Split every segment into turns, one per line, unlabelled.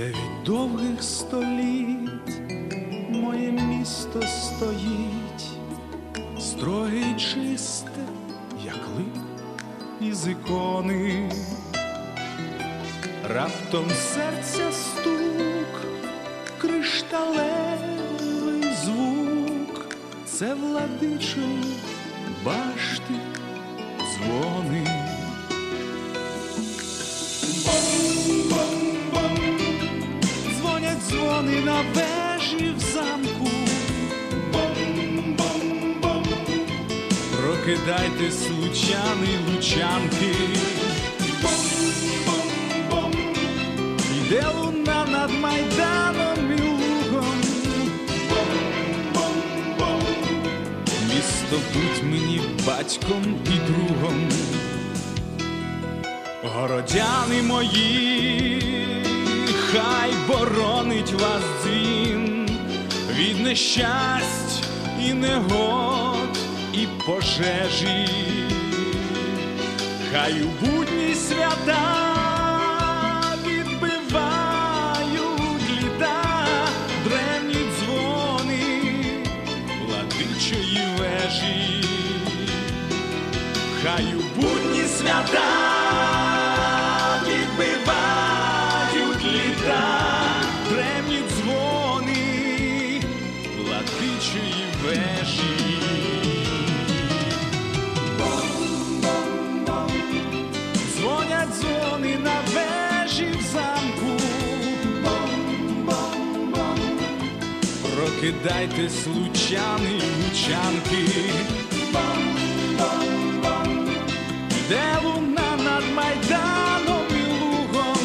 Дев'ять довгих століть моє місто стоїть, строге й чисте, як лик із ікони. Раптом серця стук, кришталевий звук, це владичої башти дзвони. Дзвони на вежі в замку. Бом-бом-бом. Прокидайтесь, лучани, лучанки. Бом-бом-бом. Йде луна над майданом і лугом. Бом-бом-бом. Місто будь мені батьком і другом. Городяни мої, боронить вас дзвін від нещасть і негод, і пожежі, хай у будні свята відбивають літа древні дзвони владичої вежі. Хай у будні свята Прокидайтесь, случани лучанки. Де луна над майданом і лугом.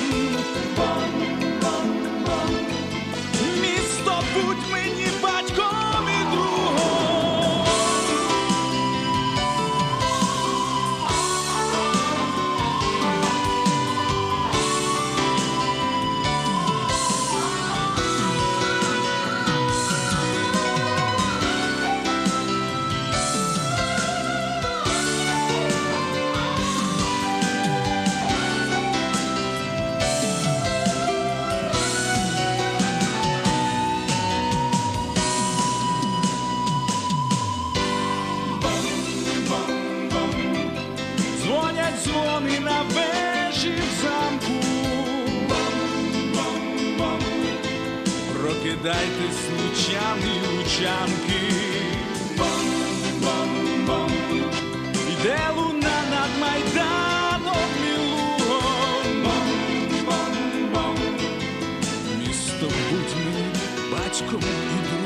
Місто будь мені дзвони на вежі в замку. Прокидайтесь, лучани, лучанки. Йде луна над майданом і лугом. Місто будь мені батьком і